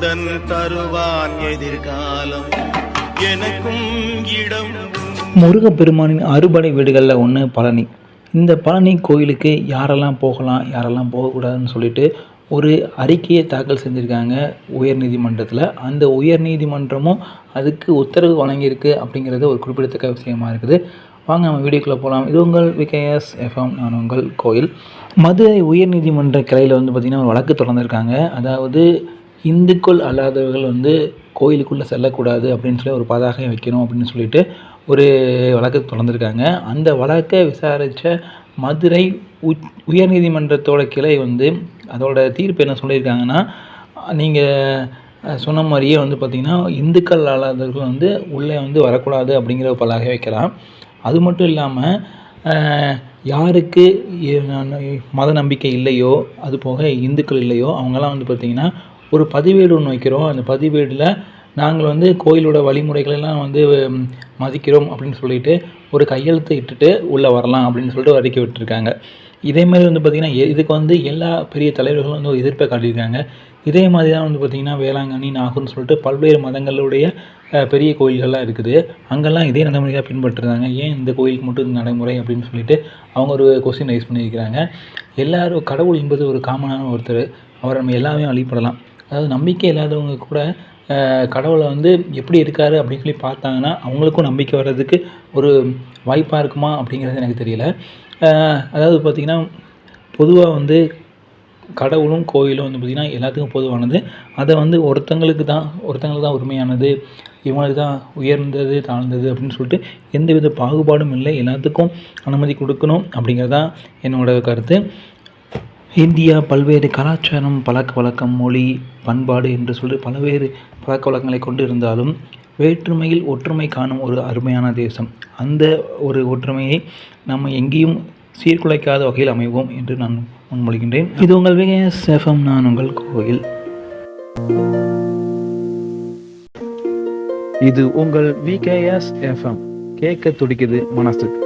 கந்தன் தருவான் எதிர்காலம். எனக்கும் இடம் முருகப்பெருமானின் அறுபடை வீடுகளில் ஒன்று பழனி. இந்த பழனி கோயிலுக்கு யாரெல்லாம் போகலாம் யாரெல்லாம் போகக்கூடாதுன்னு சொல்லிட்டு ஒரு அறிக்கையை தாக்கல் செஞ்சுருக்காங்க உயர்நீதிமன்றத்தில் அந்த உயர்நீதிமன்றமும் அதுக்கு உத்தரவு வழங்கியிருக்கு அப்படிங்கிறது ஒரு குறிப்பிடத்தக்க விஷயமா இருக்குது. வாங்க நம்ம வீடியோக்குள்ளே போகலாம் இது உங்கள் விகேஎஸ் எஃப்எம் நான் உங்கள் கோயில். மதுரை உயர்நீதிமன்ற கிளையில் வந்து பார்த்திங்கன்னா ஒரு வழக்கு தொடர்ந்துருக்காங்க. அதாவது இந்துக்கள் அல்லாதவர்கள் வந்து கோயிலுக்குள்ளே செல்லக்கூடாது அப்படின்னு சொல்லி ஒரு பதாகை வைக்கணும் அப்படின்னு சொல்லிட்டு ஒரு வழக்கு தொடர்ந்துருக்காங்க. அந்த வழக்கை விசாரித்த மதுரை உச் உயர்நீதிமன்றத்தோட கிளை வந்து அதோட தீர்ப்பு என்ன சொல்லியிருக்காங்கன்னா நீங்கள் சொன்ன மாதிரியே வந்து பார்த்திங்கன்னா இந்துக்கள் அல்லாதவர்கள் வந்து உள்ளே வந்து வரக்கூடாது அப்படிங்கிற ஒரு பலகை வைக்கலாம். அது மட்டும் இல்லாமல் யாருக்கு மத நம்பிக்கை இல்லையோ அது போக இந்துக்கள் இல்லையோ அவங்கெல்லாம் வந்து பார்த்திங்கன்னா ஒரு பதிவேடு ஒன்று வைக்கிறோம். அந்த பதிவேடில் நாங்கள் வந்து கோயிலோட வழிமுறைகளெல்லாம் வந்து மதிக்கிறோம் அப்படின்னு சொல்லிட்டு ஒரு கையெழுத்து இட்டுட்டு உள்ளே வரலாம் அப்படின்னு சொல்லிட்டு ஒரு அறிக்கை விட்டுருக்காங்க. இதே மாதிரி வந்து பார்த்திங்கன்னா எ- இதுக்கு வந்து எல்லா பெரிய தலைவர்களும் வந்து ஒரு எதிர்ப்பை காட்டியிருக்காங்க. இதே மாதிரி தான் வந்து பார்த்திங்கன்னா வேளாங்கண்ணி நாகூர்னு சொல்லிட்டு பல்வேறு மதங்களுடைய பெரிய கோயில்கள்லாம் இருக்குது. அங்கெல்லாம் இதே நடைமுறையாக பின்பற்றுறாங்க. ஏன் இந்த கோயிலுக்கு மட்டும் இந்த நடைமுறை அப்படின்னு சொல்லிட்டு அவங்க ஒரு கொஸ்டின் ரைஸ் பண்ணியிருக்கிறாங்க. எல்லோரும் கடவுள் என்பது ஒரு காமனான ஒருத்தர். அவரை நம்ம எல்லாமே வழிபடலாம். அதாவது நம்பிக்கை இல்லாதவங்க கூட கடவுளை வந்து எப்படி இருக்கார் அப்படின்னு சொல்லி பார்த்தாங்கன்னா அவங்களுக்கும் நம்பிக்கை வர்றதுக்கு ஒரு வாய்ப்பாக இருக்குமா அப்படிங்கிறது எனக்கு தெரியல. அதாவது பார்த்திங்கன்னா பொதுவாக வந்து கடவுளும் கோயிலும் வந்து பார்த்திங்கன்னா எல்லாத்துக்கும் பொதுவானது. அதை வந்து ஒருத்தங்களுக்கு தான் ஒருத்தங்களுக்கு தான் உரிமையானது இவங்களுக்கு தான் உயர்ந்தது தாழ்ந்தது அப்படின்னு சொல்லிட்டு எந்தவித பாகுபாடும் இல்லை. எல்லாத்துக்கும் அனுமதி கொடுக்கணும் அப்படிங்கிறது தான் என்னோட கருத்து. இந்தியா பல்வேறு கலாச்சாரம் பழக்க வழக்கம் மொழி பண்பாடு என்று சொல்லி பல்வேறு பழக்க வழக்கங்களை கொண்டு இருந்தாலும் வேற்றுமையில் ஒற்றுமை காணும் ஒரு அருமையான தேசம். அந்த ஒரு ஒற்றுமையை நம்ம எங்கேயும் சீர்குலைக்காத வகையில் அமைவோம் என்று நான் முன்மொழிகின்றேன். இது உங்கள் விகேஎஸ் எஃப்எம் நான் உங்கள் கோயில் இது உங்கள் விகேஎஸ் எஃப்எம் கேட்க துடிக்குது மனசுக்கு.